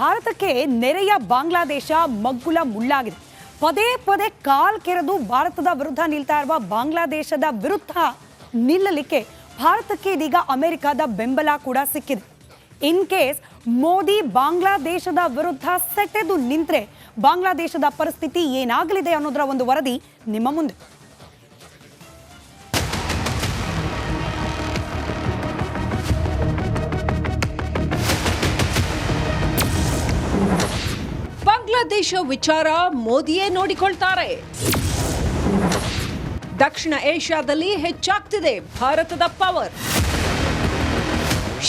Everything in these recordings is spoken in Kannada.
ಭಾರತಕ್ಕೆ ನೆರೆಯ ಬಾಂಗ್ಲಾದೇಶ ಮಗ್ಗುಲ ಮುಳ್ಳಾಗಿದೆ. ಪದೇ ಪದೇ ಕಾಲ್ ಕೆರೆದು ಭಾರತದ ವಿರುದ್ಧ ನಿಲ್ತಾ ಇರುವ ಬಾಂಗ್ಲಾದೇಶದ ವಿರುದ್ಧ ನಿಲ್ಲಲಿಕ್ಕೆ ಭಾರತಕ್ಕೆ ಇದೀಗ ಅಮೆರಿಕದ ಬೆಂಬಲ ಕೂಡ ಸಿಕ್ಕಿದೆ. ಇನ್ ಕೇಸ್ ಮೋದಿ ಬಾಂಗ್ಲಾದೇಶದ ವಿರುದ್ಧ ಸೆಟೆದು ನಿಂತರೆ ಬಾಂಗ್ಲಾದೇಶದ ಪರಿಸ್ಥಿತಿ ಏನಾಗಲಿದೆ ಅನ್ನೋದರ ಒಂದು ವರದಿ ನಿಮ್ಮ ಮುಂದೆ. ಬಾಂಗ್ಲಾದೇಶ ವಿಚಾರ ಮೋದಿಯೇ ನೋಡಿಕೊಳ್ತಾರೆ. ದಕ್ಷಿಣ ಏಷ್ಯಾದಲ್ಲಿ ಹೆಚ್ಚಾಗ್ತಿದೆ ಭಾರತದ ಪವರ್.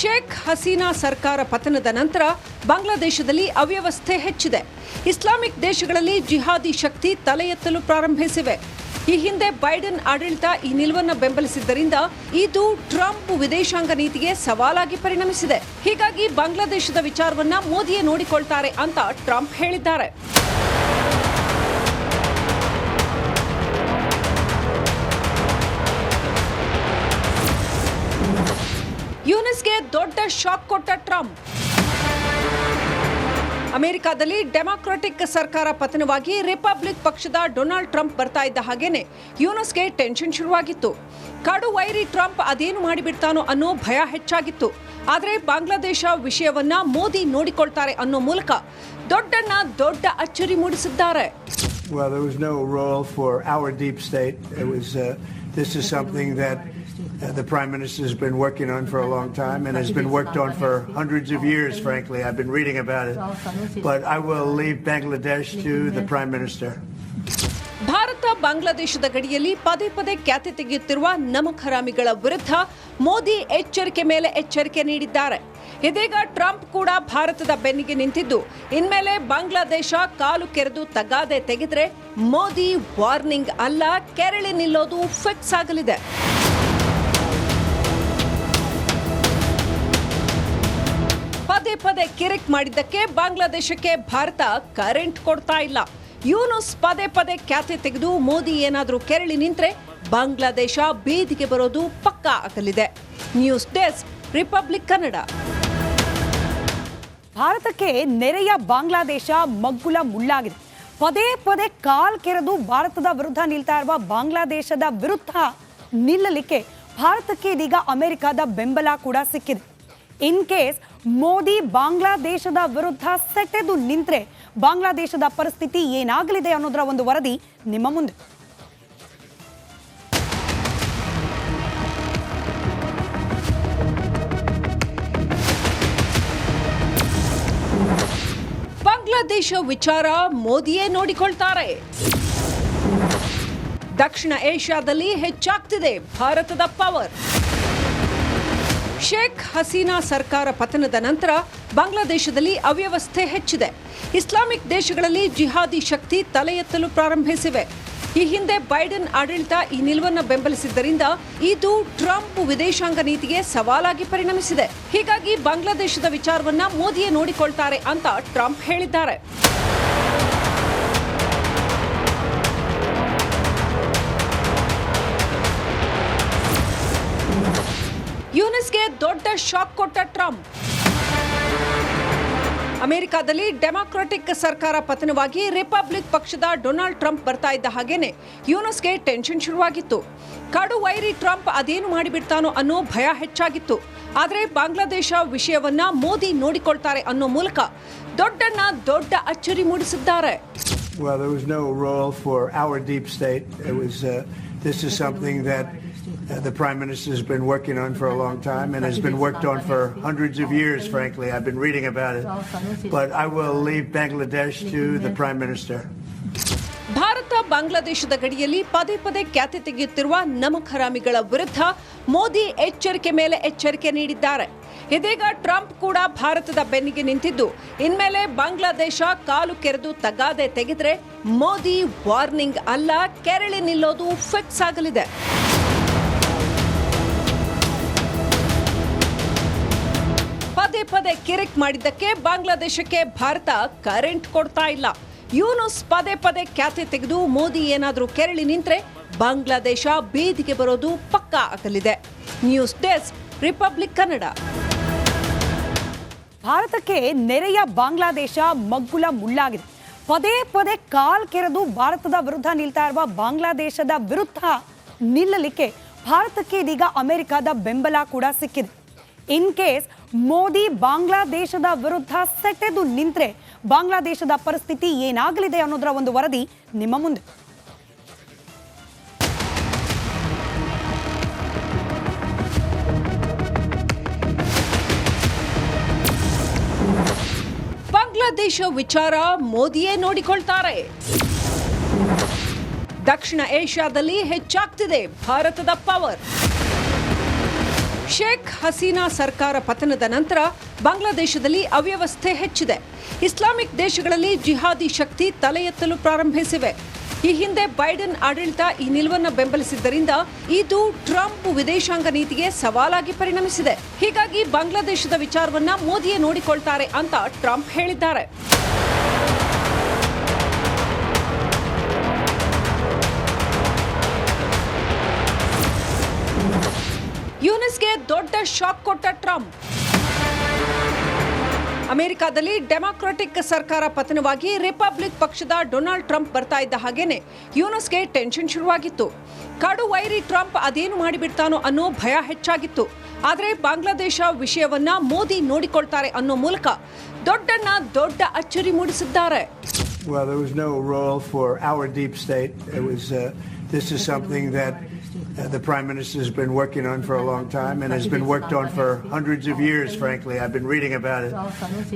ಶೇಖ್ ಹಸೀನಾ ಸರ್ಕಾರ ಪತನದ ನಂತರ ಬಾಂಗ್ಲಾದೇಶದಲ್ಲಿ ಅವ್ಯವಸ್ಥೆ ಹೆಚ್ಚಿದೆ. ಇಸ್ಲಾಮಿಕ್ ದೇಶಗಳಲ್ಲಿ ಜಿಹಾದಿ ಶಕ್ತಿ ತಲೆ ಎತ್ತಲು ಪ್ರಾರಂಭಿಸಿವೆ. ಈ ಹಿಂದೆ ಬೈಡನ್ ಆಡಳಿತ ಈ ನಿಲುವನ್ನು ಬೆಂಬಲಿಸಿದ್ದರಿಂದ ಇದು ಟ್ರಂಪ್ ವಿದೇಶಾಂಗ ನೀತಿಗೆ ಸವಾಲಾಗಿ ಪರಿಣಮಿಸಿದೆ. ಹೀಗಾಗಿ ಬಾಂಗ್ಲಾದೇಶದ ವಿಚಾರವನ್ನ ಮೋದಿಯೇ ನೋಡಿಕೊಳ್ತಾರೆ ಅಂತ ಟ್ರಂಪ್ ಹೇಳಿದ್ದಾರೆ. ಯುನೆಸ್ಗೆ ದೊಡ್ಡ ಶಾಕ್ ಕೊಟ್ಟ ಟ್ರಂಪ್. ಅಮೆರಿಕದಲ್ಲಿ ಡೆಮಾಕ್ರಾಟಿಕ್ ಸರ್ಕಾರ ಪತನವಾಗಿ ರಿಪಬ್ಲಿಕ್ ಪಕ್ಷದ ಡೊನಾಲ್ಡ್ ಟ್ರಂಪ್ ಬರ್ತಾ ಇದ್ದ ಹಾಗೇನೆ ಯೂನಸ್ಗೆ ಟೆನ್ಷನ್ ಶುರುವಾಗಿತ್ತು. ಕಾಡು ವೈರಿ ಟ್ರಂಪ್ ಅದೇನು ಮಾಡಿಬಿಡ್ತಾನೋ ಅನ್ನೋ ಭಯ ಹೆಚ್ಚಾಗಿತ್ತು. ಆದರೆ ಬಾಂಗ್ಲಾದೇಶ ವಿಷಯವನ್ನ ಮೋದಿ ನೋಡಿಕೊಳ್ತಾರೆ ಅನ್ನೋ ಮೂಲಕ ದೊಡ್ಡಣ್ಣ ದೊಡ್ಡ ಅಚ್ಚರಿ ಮೂಡಿಸಿದ್ದಾರೆ. Well, there was no role for our deep state. Uh, this is something that uh, the prime minister has been working on for a long time and has been worked on for hundreds of years. Frankly, I've been reading about it. But I will leave Bangladesh to the prime minister. Bharat ಬಾಂಗ್ಲಾದೇಶದ ಗಡಿಯಲ್ಲಿ ಪದೇ ಪದೇ ಖ್ಯಾತಿ ತೆಗೆಯುತ್ತಿರುವ ನಮಕ್ ಹರಾಮಿಗಳ ವಿರುದ್ಧ ಮೋದಿ ಎಚ್ಚರಿಕೆ ಮೇಲೆ ಎಚ್ಚರಿಕೆ ನೀಡಿದ್ದಾರೆ ಇದೀಗ ಟ್ರಂಪ್ ಕೂಡ ಭಾರತದ ಬೆನ್ನಿಗೆ ನಿಂತಿದ್ದು ಇನ್ಮೇಲೆ ಬಾಂಗ್ಲಾದೇಶ ಕಾಲು ಕೆರೆದು ತಗಾದೆ ತೆಗೆದ್ರೆ ಮೋದಿ ವಾರ್ನಿಂಗ್ ಅಲ್ಲ ಕೆರಳಿ ನಿಲ್ಲೋದು ಫಿಕ್ಸ್ ಆಗಲಿದೆ ಪದೇ ಪದೇ ಕಿರಿಕ್ ಮಾಡಿದ್ದಕ್ಕೆ ಬಾಂಗ್ಲಾದೇಶಕ್ಕೆ ಭಾರತ ಕರೆಂಟ್ ಕೊಡ್ತಾ ಇಲ್ಲ. ಯೂನುಸ್ ಪದೇ ಪದೇ ಖ್ಯಾತಿ ತೆಗೆದು ಮೋದಿ ಏನಾದರೂ ಕೆರಳಿ ನಿಂತರೆ ಬಾಂಗ್ಲಾದೇಶ ಬೀದಿಗೆ ಬರೋದು ಪಕ್ಕಾ ಆಗಲಿದೆ. News desk, republic Kannada. ಭಾರತಕ್ಕೆ ನೆರೆಯ ಬಾಂಗ್ಲಾದೇಶ ಮಗ್ಗುಲ ಮುಳ್ಳಾಗಿದೆ. ಪದೇ ಪದೇ ಕಾಲ್ ಕೆರೆದು ಭಾರತದ ವಿರುದ್ಧ ನಿಲ್ತಾ ಇರುವ ಬಾಂಗ್ಲಾದೇಶದ ವಿರುದ್ಧ ನಿಲ್ಲಲಿಕ್ಕೆ ಭಾರತಕ್ಕೆ ಇದೀಗ ಅಮೆರಿಕದ ಬೆಂಬಲ ಕೂಡ ಸಿಕ್ಕಿದೆ. ಇನ್ ಕೇಸ್ ಮೋದಿ ಬಾಂಗ್ಲಾದೇಶದ ವಿರುದ್ಧ ಸೆಟೆದು ನಿಂತರೆ ಬಾಂಗ್ಲಾದೇಶದ ಪರಿಸ್ಥಿತಿ ಏನಾಗಲಿದೆ ಅನ್ನೋದರ ಒಂದು ವರದಿ ನಿಮ್ಮ ಮುಂದೆ. ಬಾಂಗ್ಲಾದೇಶ ವಿಚಾರ ಮೋದಿಯೇ ನೋಡಿಕೊಳ್ತಾರೆ. ದಕ್ಷಿಣ ಏಷ್ಯಾದಲ್ಲಿ ಹೆಚ್ಚಾಗ್ತಿದೆ ಭಾರತದ ಪವರ್ ಶೇಖ್ ಹಸೀನಾ ಸರ್ಕಾರ ಪತನದ ನಂತರ ಬಾಂಗ್ಲಾದೇಶದಲ್ಲಿ ಅವ್ಯವಸ್ಥೆ ಹೆಚ್ಚಿದೆ. ಇಸ್ಲಾಮಿಕ್ ದೇಶಗಳಲ್ಲಿ ಜಿಹಾದಿ ಶಕ್ತಿ ತಲೆ ಎತ್ತಲು ಪ್ರಾರಂಭಿಸಿವೆ. ಈ ಹಿಂದೆ ಬೈಡನ್ ಆಡಳಿತ ಈ ನಿಲುವನ್ನು ಬೆಂಬಲಿಸಿದ್ದರಿಂದ ಇದು ಟ್ರಂಪ್ ವಿದೇಶಾಂಗ ನೀತಿಗೆ ಸವಾಲಾಗಿ ಪರಿಣಮಿಸಿದೆ. ಹೀಗಾಗಿ ಬಾಂಗ್ಲಾದೇಶದ ವಿಚಾರವನ್ನ ಮೋದಿಯೇ ನೋಡಿಕೊಳ್ತಾರೆ ಅಂತ ಟ್ರಂಪ್ ಹೇಳಿದ್ದಾರೆ. ಶಾಕ್ ಕೊಟ್ಟ ಟ್ರಂಪ್ ಅಮೆರಿಕಾದಲ್ಲಿ ಡೆಮಾಕ್ರೆಟಿಕ್ ಸರ್ಕಾರ ಪತನವಾಗಿ ರಿಪಬ್ಲಿಕ್ ಪಕ್ಷದ ಡೊನಾಲ್ಡ್ ಟ್ರಂಪ್ ಬರ್ತಾ ಇದ್ದ ಹಾಗೇನೆ ಯೂನಸ್ಗೆ ಟೆನ್ಷನ್ ಶುರುವಾಗಿತ್ತು ಕಾಡು ವೈರಿ ಟ್ರಂಪ್ ಅದೇನು ಮಾಡಿಬಿಡ್ತಾನೋ ಅನ್ನೋ ಭಯ ಹೆಚ್ಚಾಗಿತ್ತು ಆದರೆ ಬಾಂಗ್ಲಾದೇಶ ವಿಷಯವನ್ನ ಮೋದಿ ನೋಡಿಕೊಳ್ತಾರೆ ಅನ್ನೋ ಮೂಲಕ ದೊಡ್ಡಣ್ಣ ದೊಡ್ಡ ಅಚ್ಚರಿ ಮೂಡಿಸಿದ್ದಾರೆ Well, there was no role for our deep state. It was. Uh, this is something that uh, the prime minister has been working on for a long time and has been worked on for hundreds of years. Frankly, I've been reading about it. But I will leave Bangladesh to the prime minister. Bharat ಬಾಂಗ್ಲಾದೇಶದ ಗಡಿಯಲ್ಲಿ ಪದೇ ಪದೇ ಖ್ಯಾತಿ ತೆಗೆಯುತ್ತಿರುವ ನಮಕ್ ಹರಾಮಿಗಳ ವಿರುದ್ಧ ಮೋದಿ ಎಚ್ಚರಿಕೆ ಮೇಲೆ ಎಚ್ಚರಿಕೆ ನೀಡಿದ್ದಾರೆ ಇದೀಗ ಟ್ರಂಪ್ ಕೂಡ ಭಾರತದ ಬೆನ್ನಿಗೆ ನಿಂತಿದ್ದು ಇನ್ಮೇಲೆ ಬಾಂಗ್ಲಾದೇಶ ಕಾಲು ಕೆರೆದು ತಗಾದೆ ತೆಗೆದ್ರೆ ಮೋದಿ ವಾರ್ನಿಂಗ್ ಅಲ್ಲ ಕೆರಳಿ ನಿಲ್ಲೋದು ಫಿಕ್ಸ್ ಆಗಲಿದೆ ಪದೇ ಪದೇ ಕಿರಿಕ್ ಮಾಡಿದ್ದಕ್ಕೆ ಬಾಂಗ್ಲಾದೇಶಕ್ಕೆ ಭಾರತ ಕರೆಂಟ್ ಕೊಡ್ತಾ ಇಲ್ಲ. ಯೂನುಸ್ ಪದೇ ಪದೇ ಖ್ಯಾತಿ ತೆಗೆದು ಮೋದಿ ಏನಾದರೂ ಕೆರಳಿ ನಿಂತರೆ ಬಾಂಗ್ಲಾದೇಶ ಬೀದಿಗೆ ಬರೋದು ಪಕ್ಕಾ ಆಗಲಿದೆ. News desk, republic Kannada. ಭಾರತಕ್ಕೆ ನೆರೆಯ ಬಾಂಗ್ಲಾದೇಶ ಮಗ್ಗುಲ ಮುಳ್ಳಾಗಿದೆ. ಪದೇ ಪದೇ ಕಾಲ್ ಕೆರೆದು ಭಾರತದ ವಿರುದ್ಧ ನಿಲ್ತಾ ಇರುವ ಬಾಂಗ್ಲಾದೇಶದ ವಿರುದ್ಧ ನಿಲ್ಲಲಿಕ್ಕೆ ಭಾರತಕ್ಕೆ ಇದೀಗ ಅಮೆರಿಕದ ಬೆಂಬಲ ಕೂಡ ಸಿಕ್ಕಿದೆ. ಇನ್ ಕೇಸ್ ಮೋದಿ ಬಾಂಗ್ಲಾದೇಶದ ವಿರುದ್ಧ ಸೆಟೆದು ನಿಂತ್ರೆ ಬಾಂಗ್ಲಾದೇಶದ ಪರಿಸ್ಥಿತಿ ಏನಾಗಲಿದೆ ಅನ್ನೋದರ ಒಂದು ವರದಿ ನಿಮ್ಮ ಮುಂದೆ. ಬಾಂಗ್ಲಾದೇಶ ವಿಚಾರ ಮೋದಿಯೇ ನೋಡಿಕೊಳ್ತಾರೆ. ದಕ್ಷಿಣ ಏಷ್ಯಾದಲ್ಲಿ ಹೆಚ್ಚಾಗ್ತಿದೆ ಭಾರತದ ಪವರ್ ಶೇಖ್ ಹಸೀನಾ ಸರ್ಕಾರ ಪತನದ ನಂತರ ಬಾಂಗ್ಲಾದೇಶದಲ್ಲಿ ಅವ್ಯವಸ್ಥೆ ಹೆಚ್ಚಿದೆ. ಇಸ್ಲಾಮಿಕ್ ದೇಶಗಳಲ್ಲಿ ಜಿಹಾದಿ ಶಕ್ತಿ ತಲೆ ಪ್ರಾರಂಭಿಸಿವೆ. ಈ ಹಿಂದೆ ಬೈಡನ್ ಆಡಳಿತ ಈ ನಿಲುವನ್ನು ಬೆಂಬಲಿಸಿದ್ದರಿಂದ ಇದು ಟ್ರಂಪ್ ವಿದೇಶಾಂಗ ನೀತಿಗೆ ಸವಾಲಾಗಿ ಪರಿಣಮಿಸಿದೆ. ಹೀಗಾಗಿ ಬಾಂಗ್ಲಾದೇಶದ ವಿಚಾರವನ್ನ ಮೋದಿಯೇ ನೋಡಿಕೊಳ್ತಾರೆ ಅಂತ ಟ್ರಂಪ್ ಹೇಳಿದ್ದಾರೆ. ಯೂನಿಸ್ಗೆ ದೊಡ್ಡ ಶಾಕ್ ಕೊಟ್ಟ ಟ್ರಂಪ್ ಅಮೆರಿಕದಲ್ಲಿ ಡೆಮಾಕ್ರೆಟಿಕ್ ಸರ್ಕಾರ ಪತನವಾಗಿ ರಿಪಬ್ಲಿಕ್ ಪಕ್ಷದ ಡೊನಾಲ್ಡ್ ಟ್ರಂಪ್ ಬರ್ತಾ ಇದ್ದ ಹಾಗೇನೆ ಯೂನಸ್ಗೆ ಟೆನ್ಷನ್ ಶುರುವಾಗಿತ್ತು ಕಾಡು ವೈರಿ ಟ್ರಂಪ್ ಅದೇನು ಮಾಡಿಬಿಡ್ತಾನೋ ಅನ್ನೋ ಭಯ ಹೆಚ್ಚಾಗಿತ್ತು ಆದರೆ ಬಾಂಗ್ಲಾದೇಶ ವಿಷಯವನ್ನ ಮೋದಿ ನೋಡಿಕೊಳ್ತಾರೆ ಅನ್ನೋ ಮೂಲಕ ದೊಡ್ಡಣ್ಣ ದೊಡ್ಡ ಅಚ್ಚರಿ ಮೂಡಿಸಿದ್ದಾರೆ Well, there was no role for our deep state. It was. Uh, this is something that uh, the prime minister has been working on for a long time and has been worked on for hundreds of years. Frankly, I've been reading about it.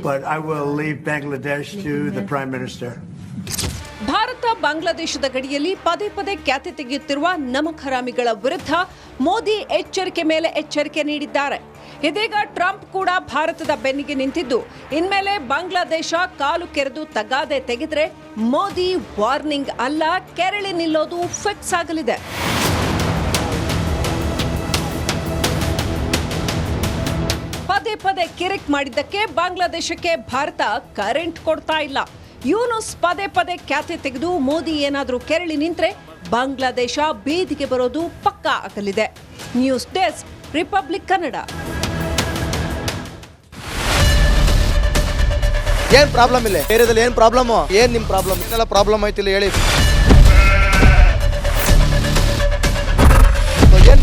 But I will leave Bangladesh to the prime minister. Bharat ಬಾಂಗ್ಲಾದೇಶದ ಗಡಿಯಲ್ಲಿ ಪದೇ ಪದೇ ಖ್ಯಾತಿ ತೆಗೆಯುತ್ತಿರುವ ನಮಕ್ ಹರಾಮಿಗಳ ವಿರುದ್ಧ ಮೋದಿ ಎಚ್ಚರಿಕೆ ಮೇಲೆ ಎಚ್ಚರಿಕೆ ನೀಡಿದ್ದಾರೆ ಇದೀಗ ಟ್ರಂಪ್ ಕೂಡ ಭಾರತದ ಬೆನ್ನಿಗೆ ನಿಂತಿದ್ದು ಇನ್ಮೇಲೆ ಬಾಂಗ್ಲಾದೇಶ ಕಾಲು ಕೆರೆದು ತಗಾದೆ ತೆಗೆದ್ರೆ ಮೋದಿ ವಾರ್ನಿಂಗ್ ಅಲ್ಲ ಕೆರಳಿ ನಿಲ್ಲೋದು ಫಿಕ್ಸ್ ಆಗಲಿದೆ ಪದೇ ಪದೇ ಕಿರಿಕ್ ಮಾಡಿದ್ದಕ್ಕೆ ಬಾಂಗ್ಲಾದೇಶಕ್ಕೆ ಭಾರತ ಕರೆಂಟ್ ಕೊಡ್ತಾ ಇಲ್ಲ. ಯೂನುಸ್ ಪದೇ ಪದೇ ಖ್ಯಾತೆ ತೆಗೆದು ಮೋದಿ ಏನಾದರೂ ಕೆರಳಿ ನಿಂತ್ರೆ ಬಾಂಗ್ಲಾದೇಶ ಬೀದಿಗೆ ಬರೋದು ಪಕ್ಕಾ ಆಗಲಿದೆ. News desk, republic Kannada. ಏನ್ ಪ್ರಾಬ್ಲಮ್ ಇಲ್ಲ? ಏರಿಯಾದಲ್ಲಿ ಏನ್ ಪ್ರಾಬ್ಲಮ್ ಏನ್ ನಿಮ್ ಪ್ರಾಬ್ಲಮ್ ಇದೆಲ್ಲ ಪ್ರಾಬ್ಲಮ್ ಐತಿಲ್ಲ ಹೇಳಿ.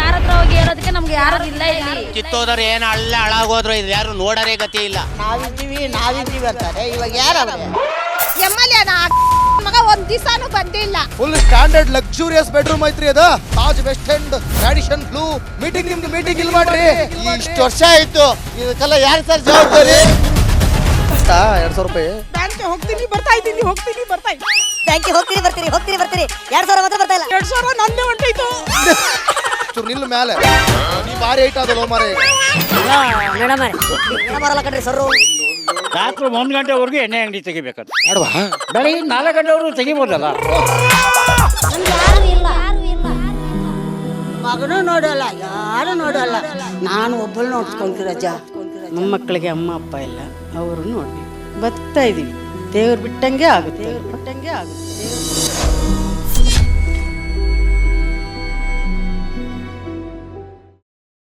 ಯಾರ ಹತ್ರ ಹೋಗಿ ಹೇಳೋದಕ್ಕೆ ನಮ್ಗೆ ಯಾರು ಇಲ್ಲ ಇಲ್ಲಿ. ಕಿತ್ತೋದ್ರೆ ಏನು ಅಲ್ಲ ಹಾಳಾಗೋದ್ರು ಇದು ಯಾರು ನೋಡರೇ ಗತಿ ಇಲ್ಲ. ನಾವಿದ್ದೀವಿ ನಾವಿದ್ದೀವಿ ಅಂತಾರೆ. ಇವಾಗ ಯಾರು ಎಂ ಎಲ್ ಎನ ಮಗ ಒಂದ್ ದಿವಸನೂ ಬಂದಿಲ್ಲ. ಫುಲ್ ಸ್ಟ್ಯಾಂಡರ್ಡ್ ಲಕ್ಸುರಿಯಸ್ ಬೆಡ್ರೂಮ್ ಐತ್ರಿ ಅದ. Taj West End tradition blue meeting ನಿಮ್ದು ಮೀಟಿಂಗ್ ಇಲ್ಲಿ ಮಾಡ್ರಿ. ಇಷ್ಟು ವರ್ಷ ಆಯ್ತು. ಇದಕ್ಕೆಲ್ಲ ಯಾರು ಸರ್ ಜವಾಬ್ದಾರಿ? ಎರಡ್ ಸಾವಿರ ರೂಪಾಯಿ. ಬ್ಯಾಂಕ್ಗೆ ಹೋಗ್ತೀನಿ ಬರ್ತಾ ಇದ್ದೀನಿ ಹೋಗ್ತೀನಿ ಬರ್ತಾ ಇದ್ದೀನಿ ಬ್ಯಾಂಕಿಗೆ ಹೋಗ್ತೀರಿ ಬರ್ತೀರಿ ಹೋಗ್ತೀರಿ ಬರ್ತೀರಿ ಎರಡ್ ಸಾವಿರ ಮಾತ್ರ ಬರ್ತಾ ಇಲ್ಲ. ಎರಡ್ ಸಾವಿರ ನಂದೇ ಹೊಂಟೈತು ಚೂರು ನಿಲ್ಲು ಮೇಲೆ ನೀ ಭಾರಿ ಐಟ್ ಮಾರೆ. ಮೇಡಮ್ ಬರಲ್ಲ ಕಣ್ರಿ ಸರ್ ರಾತ್ರಿ ಒಂದ್ ಗಂಟೆವರೆಗೂ ಎಣ್ಣೆ ಅಂಗಡಿ ತೆಗಿಬೇಕಂತ. ಅಡ್ವಾ ಬೆಳಿಗ್ಗೆ ನಾಲ್ಕು ಗಂಟೆವರೆಗೂ ತೆಗಿಬೋದಲ್ಲ? ಮಗನೂ ನೋಡಲ್ಲ ಯಾರು ನೋಡಲ್ಲ. ನಾನು ಒಬ್ಬಳು ನಮ್ಮ ಮಕ್ಕಳಿಗೆ ಅಮ್ಮ ಅಪ್ಪ ಇಲ್ಲ. ಅವರು ನೋಡ್ಬೇಕು. ಬರ್ತಾ ಇದೀವಿ. ದೇವ್ರು ಬಿಟ್ಟಂಗೆ ಆಗುತ್ತೆ. ದೇವ್ರು ಬಿಟ್ಟಂಗೆ ಆಗುತ್ತೆ.